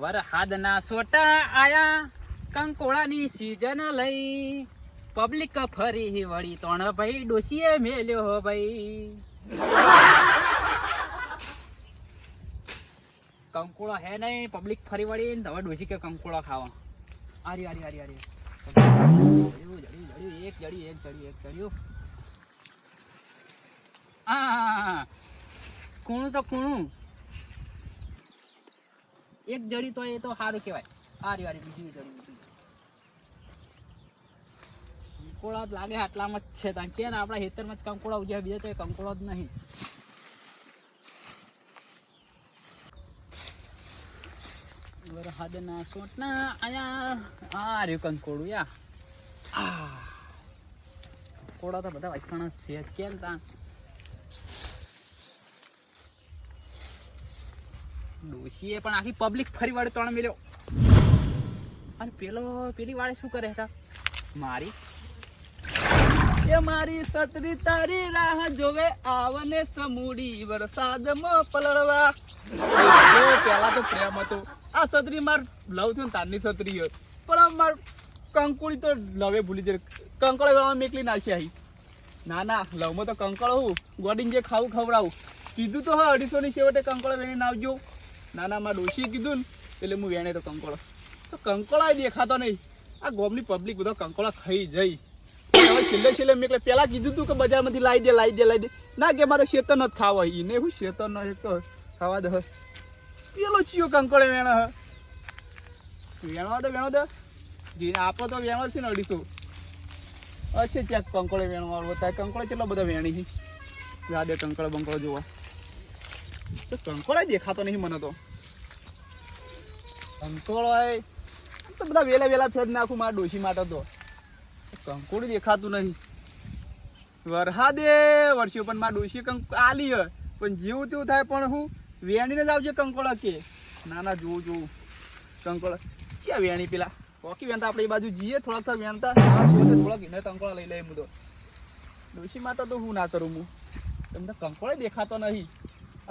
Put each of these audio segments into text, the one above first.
વરહાદના સોટા આયા કંકોળાની સીઝન લઈ. પબ્લિક ફરી વળી તણ ભાઈ ડોસીએ મેલ્યો હો ભાઈ. કંકોળો હે નહીં પબ્લિક ફરી વળી હવે ડોસી કે કંકોળો ખાવા. આરી આરી આરી આરી એક જડ્યું એક જડ્યું એક જડ્યું. આ. કૂણું તો કૂણું. એક જડી તો એ તો સારું કહેવાય. સારી વારી બીજી જડી કંકોળા લાગે આટલામાં જ છે. કારણ કે આપણા ખેતરમાં જ કંકોળા ઉગ્યા બીજા તો એ કંકોળો જ નહીં. વરસાદના સોટના આયા. આ રહ્યું કંકોળું, યા. કોળા તો બધા વાંચવાના છે કેમ તા ડોશીએ પણ આખી પબ્લિક ફરી વાળે ત્રણ મિલ્યો. અને પેલો પેલી વાળે શું કરે હતા? મારી. એ મારી સતરી તારી રાહ જોવે આવને સમૂડી વરસાદમાં પલળવા. પેલા તો પ્રેમ હતો. આ સતરી માર લવ થયું ને તારની સતરી હોય. પણ આ માર કંકુડી તો લવે ભૂલી જાય કંકળ મેકલી નાખી આવી ના ના લવમાં તો કંકળ હું ગોડીને જે ખાવું ખવડાવું. કીધું તો હા અઢીસો ની છેવટે કંકળ વેણીને આવજો. ના ના મારા ડોશીએ કીધું ને, એટલે હું વેણે તો કંકોળો. તો કંકોળા દેખાતો નહીં. આ ગોમની પબ્લિક બધો કંકોળા ખાઈ જઈ હવે છેલ્લે છેલ્લે મેં એટલે પહેલાં કીધું તું કે બજારમાંથી લાવી દે લાવી દે લાવી દે. ના કે મારે શેતર જ ખાવા. એને હું શેતર ન એક તો ખાવા દે. પેલો ચિયો કંકોળે વેણો હ. વેણવા દે વેણો દે. જીને આપો તો વેણો છે ને અઢીસો. અચ્છા ત્યાં કંકોળે વેણવા કંકોળે કેટલો બધો વેણી છે? યાદ કંકોળે બંકોળો જોવા. તો કંકોળા દેખાતો નહીં મને તો. કંકોળો એ તો બધા વેલા વેલા ફેર નાખું મારા ડોશી માટે તો. કંકોડું દેખાતું નહીં. વરહાદે, વર્ષો પણ મારા ડોશી કંક આલી હોય પણ જેવું તેવું થાય પણ હું વેણીને જ આવજે કંકોળા કે. ના ના, જોઉં જોઉં. કંકોળા, ક્યાં વેણી પેલા? હોકી વેણતા આપણે એ બાજુ જઈએ, થોડાક થોડાક વેણતા. થોડાક એને કંકોળા લઈ લઈએ હું તો. ડોશી માટે તો હું ના કરું હું. તમને કંકોળા દેખાતો નહીં.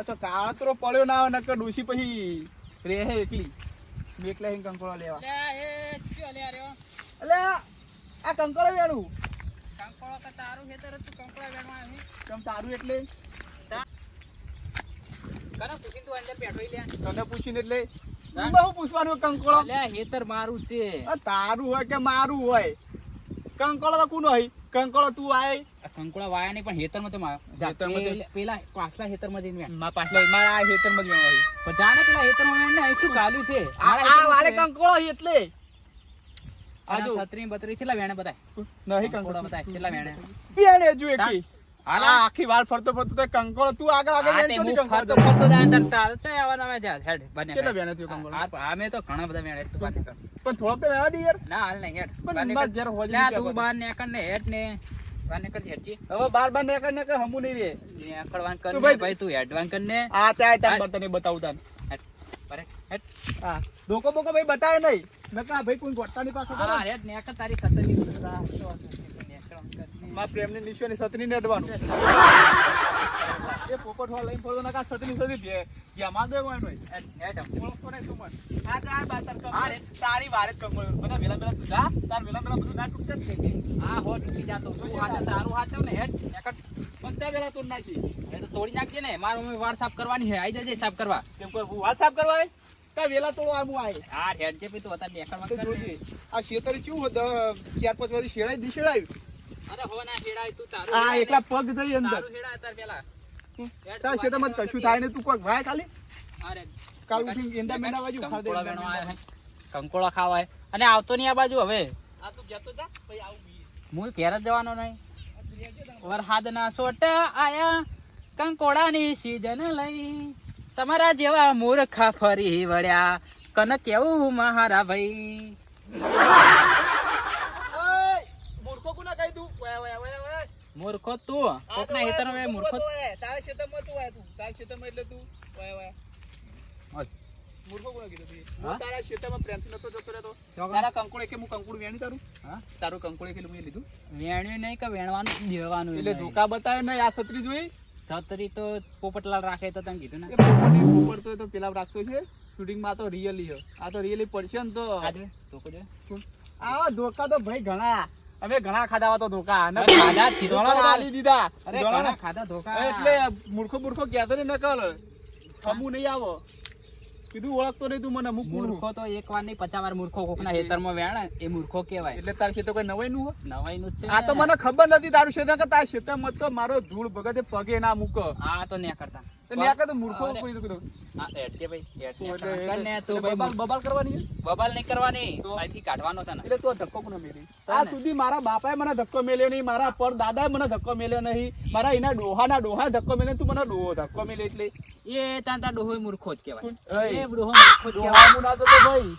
અચ્છા કાળતરો પડ્યો ના હોય નકર ડોસી પછી રહે એકલી. એકલા હિંગ કંકોળો લેવા. એટલે આ કંકોળો વેણું. કંકોળો તો તારું ખેતર તું કંકોળો વેણવા આવી? તમ તારું એટલે? કને પૂછીને તું અંદર બેઠો લે. તને પૂછીને એટલે? હા? બહુ પૂછવાનું કંકોળો? લે હેતર મારું છે. તારું હોય કે મારું હોય? કંકોળો તો કોનો હોય? કંકોળો તું આય. કંકોળા વાયા નહીં પણ હેતરમાં તો મારો હેતરમાં પેલા- પાછલા હેતરમાં જઈને મા માં પાછલા મારા આ ખેતરમાં જ હોય. પણ જાને પેલા હેતરમાં ને, શું ગાલ્યું છે? આ હેતરમાં છે. કંકોળો એટલે. આ છત્રી બત્રી છેલ્લા વેણે બતાય. નહીં કંકોળો કંકોળો બતાય છેલ્લા વેણે. વેણે જો એકી હાલ. આખી વાળ ફરતો ફરતો તો કંકોળ તું આગળ આગળ આ તે કંકોળ ફરતો ફરતો જાય અંદર તાર. ચાય આવવાના આવે જા, હેડ, બને કેટલા. વેણે થયો કંકોળો? આ- મે તો ઘણા બધા વેણે તું બને પણ થોડો તો વેવા દે યાર. ના હાલ નહીં હેડ પણ બાર જર હોજી ના તું બહાર નીકળ ને હેડ ને બહાર નીકળ હેડજી. હવે બાર બાર ને નેકર હમુ નહીં રે નીકળવાન કર ને, ભાઈ- તું હેડવાન કર ને. આ ત્યાં તાર હા. બતાને બતાવું તાન હેડ, બરે, હેડ. હા. ડોકો બોકો ભાઈ બતાવે નહીં. નકા ભાઈ કોઈ ગોટાની પાસે કરો હા, હેડ, નીકળ તારી ખતરની રાહ તો નીકળવાન કર ને. માં પ્રેમની નિશ્વની સતની ને અડવાનું. એ પોપટ હોલ લઈને ફરતો નકા સતની સતી જે જેમાં દે હોય. હેડ, હેડ આમ. ઓળખતો તું પણ આ તાર બાર તાર કમ રે. તારી વારે જ કમ બધા વેલા વેલા તું જા. તાર વેલા વેલા બધું ના તૂટે જ છે આ હો તૂટી જાતો. તું. હાથે તારું હાથે ને, હેડ, નીકળ. બધા વેલા તું નાખી. એ તો તોડી નાખજે ને. મારું વાળ સાફ કરવાની છે. આઈ જજે સાફ કરવા. કેમ કોઈ વાળ સાફ કરવા? તાર વેલા તોડો આમ આય. હા હેડ જે પી તો અત્યારે નીકળવાન તે જોજે. આ શેતર શું હતું? ચાર પાંચ વાગે શેડાઈ દી શેડાયું અરે હો ના હેડાય તું તારું આ એકલા પગ જઈ અંદર. તાર પેલા. તાર કશું થાય ને તું કોઈક વાય ખાલી. કાલ ઉઠીને એંડા મેંડા બાજુ કંકોળા એંડા વેણવા મેંડા. આયા છે. કંકોળા ખાવા આયા. અને આવતો નહીં આ બાજુ હવે. આ તું આવું હું ઘેર જ જવાનો નહીં. વરસાદના સોટા આયા કંકોડાની સીઝન લઈ. તમારા જેવા મૂર્ખા ફરી વળ્યા. કન કેવું મારા ભાઈ ઓય, મૂર્ખો કોને કહી દઉં? ઓય, ઓય, ઓય, ઓય. મૂર્ખો તું તો કોકના ઓય, હેતરમાં તું મૂર્ખો તો. તારા ક્ષેત્રમાં તું ઓય તું. તારા ક્ષેત્રમાં એટલે તું વાય. મૂર્ખો કીધું તું? તારા ક્ષેત્રમાં પ્રેમથી નતો જતો રહેતો. તારા કંકોડે કે હું કંકુડ વેણી તારું? હા? તારું કંકોડે કે મેં લીધું? વેણ્યું નહીં કે વેણવાનું દેવાનું એટલે ધોકા બતાવે નહીં, આ છત્રી જોઈ? છત્રી તો પોપટલાલ રાખે તો તને કીધું ને પોપટ તો- તો પેલા રાખતો છે શૂટિંગમાં તો રિયલી આ તો રિયલી પડશે ને તો. આવા ધોકા તો ભાઈ ઘણા અમે ઘણા ખાધા તો ધોકા અને ખાધા. આલી દીધા અરે ઘણા ઘણા ખાધા ધોકા. એટલે મૂર્ખો મૂર્ખો કહેતો નહીં નકલ ખમું નહીં આવો કીધું ઓળખતો નહીં તું મને અમુક મૂર્ખો તો એક વાર નહીં પચાસ વાર મૂર્ખો કોકના હેતરમાં વેણે એ મૂર્ખો કહેવાય. એટલે તાર ક્ષેત્ર કોઈ નવાઈ નું નવાઈ નું છે આ તો ને. મને ખબર નથી તારું ક્ષેત્ર કે તાર ક્ષેત્ર મત તો મારો ધૂળ ભગતે પગે ના મૂકો. આ તો ન્યા કરતા. ન્યા કરતા મૂર્ખો કોઈ આ ભાઈ ને તું ભાઈ બબાલ કરવાની છે? બબાલ નહીં કરવાની? અહીંથી કાઢવાનો તને એટલે તો ધક્કો કોને મેલી આ સુધી મારા બાપાએ મને ધક્કો મેલ્યો નહીં મારા પર દાદાએ મને ધક્કો મેલ્યો નહીં મારા એના ડોહાના ડોહા ધક્કો મેલ્યો તું મને ડોહો ધક્કો મેલ્યો એટલે. એ તાન ડોહોય મૂર્ખો જ કહેવાય. એ ડોહો મૂર્ખો જ કહેવાય. મુના તો તો ભાઈ.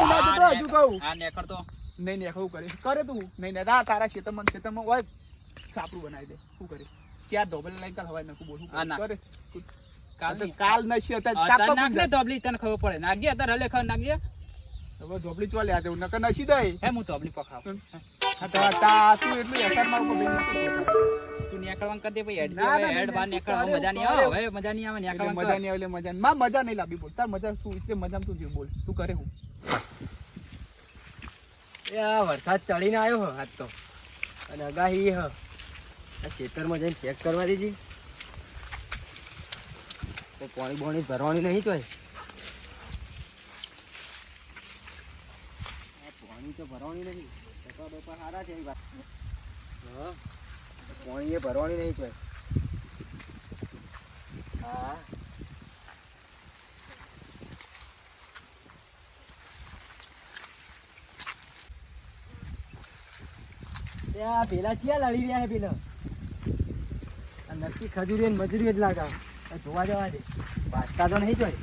મુના તો તો હજુ નેક- કહું. આ નેકળતો નહીં નહીં એવું કરે કરે તું. નહીં ને આ તારા ખેતરમાં ને ખેતરમાં હોય. સાપડું બનાવી દે. શું કરે ચાર ધોબલ લઈ કાલ હવાય નાખું બોલું. આ કરે. કાલ તો કાલ નશી આ ચાપા નાખ ને ધોબલી? તને ખબર પડે. નાગી અત્યારે રલે ખબર નાગી હવે ધોબલી ચોલે આજે. નકર નશી દઈ હે હું ધોબલી પકડાવ. હા તો તા તું એટલું બેસી શું કરે? તું નેકળવાનું કરી દે ભાઈ હેડ હેડ બહાર મજા નહીં આવે હવે મજા નહીં આવે એટલે મજા નહીં આવે એટલે મજા માં મજા નહીં લાવી બોલ. તાર મજા એટલે મજામાં તું બોલ. તું કરે હું. એ આ વરસાદ ચડીને આવ્યો હો આજ તો. અને અગાહી હ. આ ખેતરમાં જઈને ચેક કરવા દીધી તો પાણી બોણી ભરવાની નહીં આ પાણી તો ભરવાની નહીં સારા છે હા. પાણી એ ભરવાની નહીં છે હા તે આ પેલા ક્યાં લડી રહ્યા છે પેલા? નક્કી ખજૂરી મજૂરી જ લાગે. જોવા જવા દે. વાંચતા તો નહીં જોઈ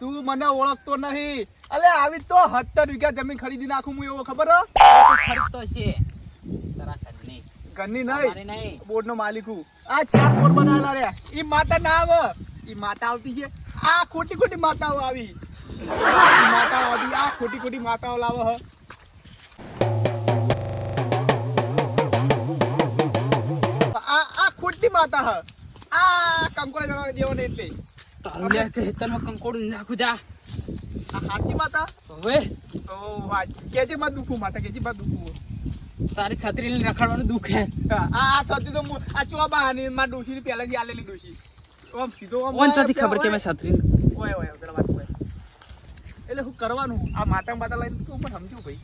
તું મને ઓળખતો નહીં. અલે આવી તો સત્તર વીઘા જમીન ખરીદી નાખું હું એવો ખબર ખરીદતો છે. ઘરની. નહીં. બોર્ડ નો માલિક હું. આ ચાર બોર્ડ બનાવેલા રે ઈ માતા ના આવે. ઈ માતા આવતી છે. આ ખોટી ખોટી માતાઓ આવી. માતાઓ આવી આ ખોટી ખોટી માતાઓ લાવે હ. આ આ ખોટી માતા હ. આ કંકોળ જવા દેવો ને એટલે. તારું લે કે હેતરમાં કંકોડું નાખું જા. આ સાચી માતા હવે? ઓ કેજે માં દુખું માતા કેજે માં દુખું તારી છત્રી લઈને રખડવાનું દુઃખ હે. આ છત્રી તો આ ચો બહાની માં ડોશી પહેલા જ આલેલી ડોશી. ઓમ સીધો ઓમ ઓન છત્રી ખબર કે મેં છત્રી ઓય ઓય પેલા વાત ઓય. એટલે શું કરવાનું? આ માતા માતા લઈને તું પણ સમજુ ભાઈ.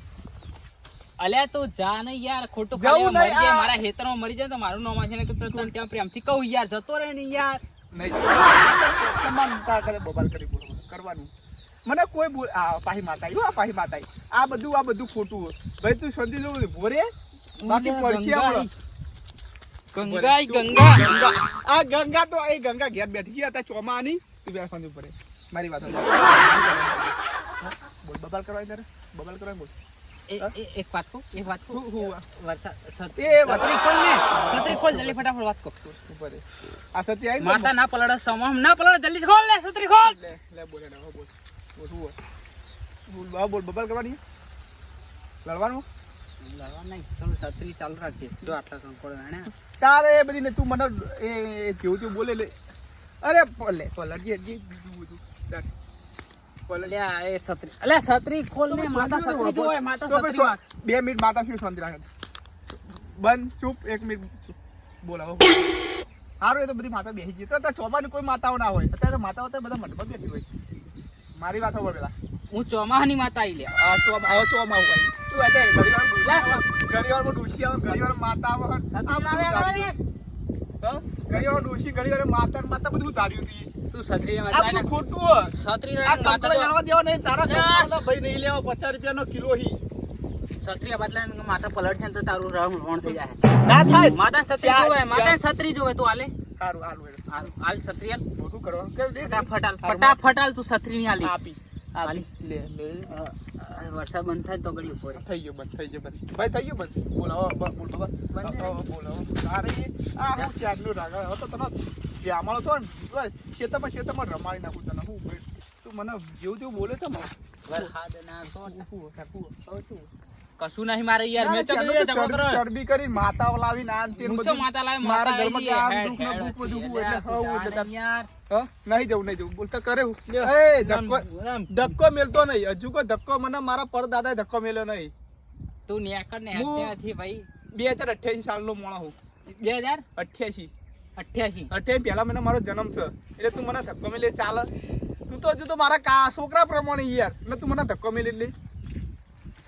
અલ્યા તો જા ને યાર ખોટું ખાલી મરી જાય મારા હેતરમાં મરી જાય તો મારું નામ છે ને તો તને ત્યાં પ્રેમથી કહું યાર જતો રહે ને યાર. નહીં તમામ તાર બબાલ કરી બોલો કરવાનું. મને કોઈ બોલ આ પાહી માતા આ પાહી માતા આ બધું આ બધું ખોટું ભાઈ તું શાંતિ જો ભોરે? બાકી પડશે આપણો. ગંગાઈ ગંગા. ગંગા. આ ગંગા તો એ ગંગા ઘેર બેઠી છે અત્યારે ચોમાની. તું બે સમજ પડે મારી વાત. બોલ બબાલ કરવાની તારે? બબાલ કરવાની બોલ. એક વાત કહું? એક વાત કહું? હું વરસાદ સત- વાત- છત્રી ખોલ ને. છત્રી ખોલ જલ્દી ફટાફટ વાત કહું આ સત્ય આવી માતા ના પલળે સમામ ના પલળે જલ્દી ખોલ ને છત્રી ખોલ. લે લે બોલે ને બોલ. બોલ બા બોલ બબલ કરવાની? લડવાનું? લડવાનું નહીં તમે છત્રી ચાલુ રાખજે. જો આટલા કંકોડો વેણ્યા તારે એ બધી ને તું મને એ જેવું તેવું બોલે લે. અરે લે પલટજી હજી બીજું બધું. બે મિનિટ માતા શું શાંતિ રાખે? બંધ ચૂપ એક મિનિટ ચૂપ. સારું એ તો બધી માતા બેસી ગઈ. તો ચોમાની કોઈ માતાઓ ના હોય. અત્યારે તો માતાઓ તો બધા મંડપમાં બેઠી હોય. મારી વાત પેલા. હું ચોમાહાની માતા આઈ લે. આ ચોમા હવે ચોમા હોય. તું ડોશી આવે, ઘડીવારમાં ડોશી આવે ઘડીવાર માતા આવે. ધાર્યું. હા? ઘડીવાર માતા માતા બધું ધાર્યું હતું. તું છત્રી આ ખોટું છત્રી માતા કંકડો જો- નહીં તારા ભાઈ નહીં લેવો પચાસ રૂપિયાનો કિલો હી. છત્રી બદલાઈને માતા પલળશે ને તો તારું રંગ રોણ થઈ જાય. ના થાય. માતા છત્રી જોવે માતા છત્રી જોવે તું આલે સારું હારું હાલ હાલ છત્રી હાલ. મોટું કરવાનું. ફટાફટ હાલ ફટાફટ હાલ તું છત્રી ની હાલી. આપી આપી. લે લે વરસાદ બંધ થાય તો ઘડી ઉપર થઈ ગયો બંધ થઈ ગયો બંધ. ભાઈ થઈ ગયો બંધ? બોલાવો બોલ બોલાવો. અરે આ હું ચારનું રાગા હવે તો તમે જામણો છો ને બસ ખેતરમાં ખેતરમાં રમાડી નાખું તને. હું તું મને જેવું તેવું બોલે છે ને વરસાદ ના તો હવે શું કશું નહીં મારે યાર મેં તો ના, કીધું ત્યાંનો ઝઘડો તો કરો ચરબી કરી માતાઓ લાવી ના તે બધું. માતા લાવી મારા માતા ઘરમાં કામ દુખ દુઃખ ને હેડ, બધું એટલે યાર, એટલે યાર. નહીં જવું નહીં જવું. બોલતા કરે હું. એ ધક્કો ધક્કો મેલતો નહીં. હજુ કો ધક્કો મને મારા પરદાદાએ ધક્કો મેલ્યો નહીં. તું નેકર ને હું- ભાઈ. બે હજાર અઠ્યાસી સાલનો મોણો હું. બે હજાર અઠ્યાસી. અઠ્યાસી. અઠ્યાસી પહેલા મને મારો જન્મ છે એટલે તું મને ધક્કો મેલે ચાલે. તું તો હજુ તો મારા છોકરા પ્રમાણે યાર. ને તું મને ધક્કો મેલી લે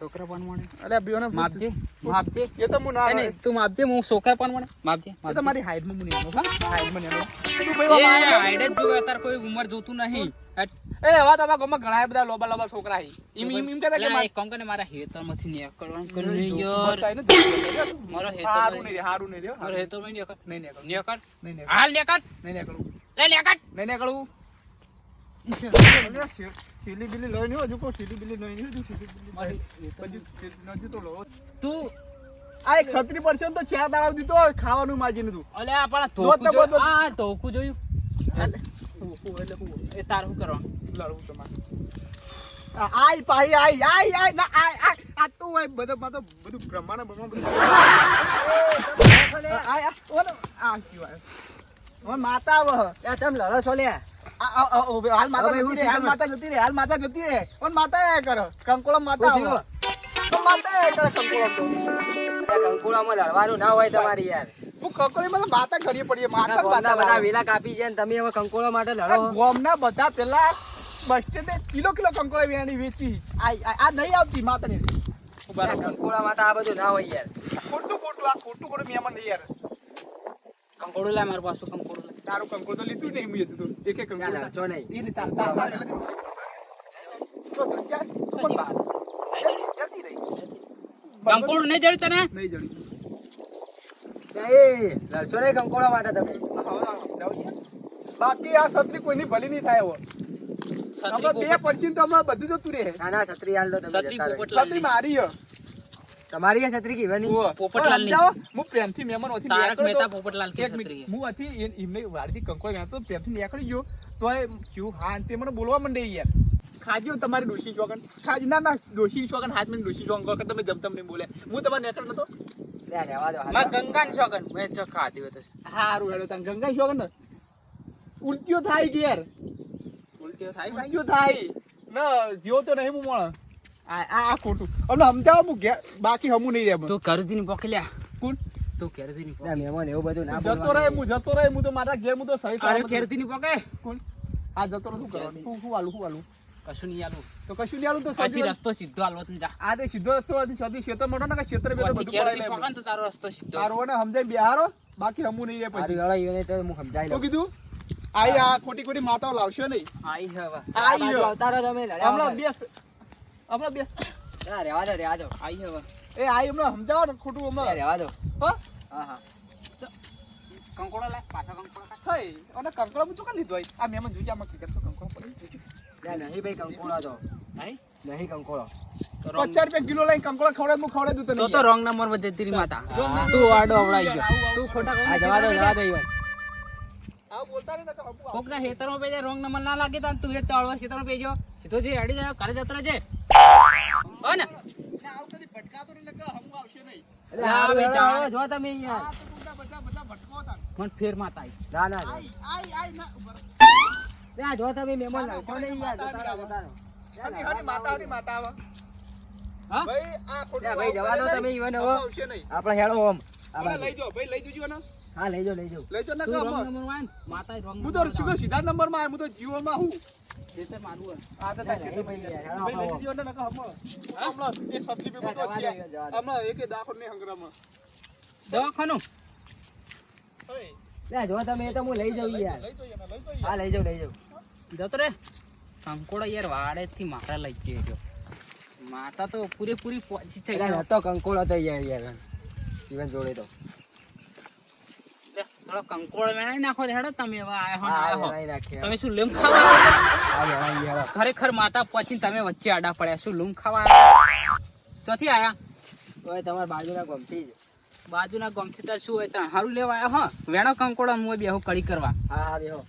છોકરા પણ મળે અલ્યા બેઓને માપજે માપજે એ તો હું ના નહીં, નહીં, તું માપજે હું છોકરા પણ મળે માપજે એ તો માપજે. મારી હાઈટમાં હું હા હાઈટમાં નેનો. તું ભાઈ મારા- હાઈડ જ જોવે અત્યારે કોઈ ઉંમર જોતું નહીં એ એવા તમારા ગામમાં ઘણા બધા લોબા લોબા છોકરા છે. ઈમ ઈમ ઈમ કહેતા કે મારે- કામ કર ને મારા કર નહીં, ને જો, યાર. બતાય ને મારો હેતર હારું નહીં. નહીં હારું નહીં રે, મારા નહીં હેતરમાં નીકળ. નહીં નીકળું. નીકળ. નહીં નીકળું. હાલ નીકળ. નહીં નીકળું. લે નીકળ. નહીં નીકળું. અલ્યા, શી- શીલી બીલી લઈ નહીં, હજુ કોઈ શીલી બીલી લઈ નહીં, તો લો. તું આ છત્રી પરસેન્ટ તો ચાર દાડા દીધો ખાવાનું માજીને તું અલે આ પણ ધોકું આ ધોકું જોયું એ તાર કરવાનું લડવું તમારે આ- આય પાહી આય આય આય ના આય આ તો હોય બધો બધો બધું બ્રહ્માંડ બધું આય આય ઓલો આ માતા વહ ત્યાં ચમ લડો આ- આ- આ-. હાલ માતા જતી એવું હાલ માતા જતી રહે હાલ માતા જતી રહે. પણ માતા આયા કરે. કંકોળો માતા શું? તો માતા આયા કરે કંકોળો તો. અલ્યા લડવાનું ના હોય તમારી યાર. હું કંકોળી માં માતા કરીએ પડીએ માતા માતા બધા વેલા કાપી જાય તમે હવે કંકોડો માટે લડો. ગોમના બધા પેલા બસ્તે કિલો કિલો કંકોળા વેણી વેચી. આ નહીં આવતી માતાની. કંકોળા માટે આ બધું ના હોય યાર. ખોટું ખોટું આ ખોટું ખોટું મહેમાન નહીં યાર કંકોડું લાય મારું પાછું લાય. તારું કંકો તો લીધું નહીં મેં તો એક એક કંકો ત્યાં નહીં. એને તાર- તાર- તાર તો તો ક્યાં? તો પણ બહાર. જતી રહી. કંકોડું નહીં જડ્યું તને નહીં જડી. એ નહીં કંકોડા માટે તમે. બાકી આ છત્રી કોઈની ભલી નહીં થાય છત્રી બે તો હમણાં બધું જતું રહે ના ના છત્રી હાલ. મારી હે. તમારી આ છત્રી કીવાની. પોપટલાલની. હું પ્રેમથી મેમન વતી તારક મહેતા પોપટલાલ કે. છત્રી હું હતી એમને વાડીથી કંકોળ વેચતો પ્રેમથી નીકળી ગયો. તો એ ક્યુ હા તે મને બોલવા માંડે યાર. ખાજો તમારી ડોશી ચોકન. ખાજો ના ના ડોશી ચોકન હાથ મેં ડોશી ચોકન તમે જમ તમને બોલે. હું તમારે નીકળ નતો? લે રહેવા દો હાલ. માં શોગન ચો ખાધી તો. હેડો તને. ગંગા શોગન ઉલટીઓ થાય કે યાર? ઉલટીઓ થાય? ઉલટીઓ થાય. ના જીવો તો નહીં હું મળે આ આ આ ખોટું. અમને સમજાવો હું બાકી હમું નહીં રે તું ઘરથી ની પોકલ્યા કોણ? તું ઘેરથી ની પોકે મહેમાન એવું બધું ના જતો રહે હું જતો રહે હું તો મારા ઘેર હું તો સહી અરે સલામતની પોકે કોણ? આ જતો રહે શું કરવાનું? શું શું વાલું શું વાલું કશું નહીં આલું તો કશું નહીં આલું તો અહીંથી રસ્તો સીધો આલો તને જા. આ તે સીધો રસ્તો હતી સદી ક્ષેત્ર મોટો ને કે ક્ષેત્ર બે બધું ઘેરથી પોકે તો તારો રસ્તો સીધો. તારો ને સમજાય બિહારો બાકી હમું નહીં રે હારું, પછી હેડો, ઈને તો હું સમજાઈ લઉં. કીધું? આઈ આ ખોટી ખોટી માતાઓ લાવશો નહીં. આઈ હવે. આઈ બાજુ ગયો. તમે, હમણાં. હમણાં બે. ના, રેવા દો રેવા દો. આઈ હવે. એ આઈ હમણાં સમજાવો ને ખોટું હમણાં. રેવા દો. હો? હા હા. કંકોડો લાય પાછો કંકોડો ખાય. હઈ અને કંકળો હું કે લીધો? આઈ આ મેમન જોજે આમાં કે તો કંકળો પડી જોજે. નહીં ભાઈ કંકોડો તો. નહીં નહીં કંકોડો. તો રોંગ- પચાસ રૂપિયા કિલો લઈને કંકોડા ખવડાય હું ખવડાય દઉં તને. તો તો રોંગ નંબરમાં જતી માતા. તું આડો અવડાઈ ગયો. તું ખોટા જવા દો જવા દો ઈવન. આ બોલતા નહીં ને તો હમું આવું. કોક ના ખેતરમાં પેજે રોંગ નંબર ના લાગે તો તું એ ચાળવા ખેતરમાં પેજો સીધો જે અડી જાય ઘરે જતરા છે હો ને. ને આવું કદી ભટકાતો ને કે હમું આવશે નહીં. ના, હેડો, જવા જો તમે અહીંયા. બધા બધા બધા ભટકો હતા મને ફેર માતા આઈ ના ના આઈ આઈ આઈ ના આ જો તમે મહેમાન લાવશો નહીં યાર જતા રહો. હની હની માતા હની માતા આવે. હા? ભાઈ આ ખોટું ભાઈ, જવા દો આવું કરે તમે ઈવન હમું આવશે નહીં. આપણે હેડો ઓમ. આ. લઈ જાઓ ભાઈ લઈ જજો ને. હા લઈ લેજો. લઈ જાઓ લઈ ને? કે માતા રોંગ હું તો શું સીધા નંબરમાં હું તો જીઓ માં હું ખેતર મારું આ તો આપણે લઈ જજો ને કે હમણાં. હમણાં એક સતરી પે દો. હમણાં એકે દાખલ નહીં હંગરામાં. દવાખાનું? લે, જો તમે એ તો હું લઈ જાઉં યાર. હા લઈ જાઉં લઈ જાઉં. જતો રે. કંકોડો યાર વાડે થી મારા લઈ ગયો માતા તો પૂરેપૂરી પહોંચી છે હતો કંકોડો તો યાર યાર. ઇવન જોડે તો. થોડો કંકોડો વેણાઈ નાખો હેડો તમે હવે આયા હો આયા હો. તમે શું લૂમ ખાવા આવ્યા? હા વેણાઈ હેડો. ખરેખર માતા પહોંચીને તમે વચ્ચે આડા પડ્યા શું લૂમ ખાવા? ચોથી આયા ઓય તમારા બાજુના ગમતી જ બાજુના ગમતી તાર શું હોય ત્યાં હારું લેવા આયા હો વેણો કંકોડો હું બેહો કડી કરવા હા હા બેહો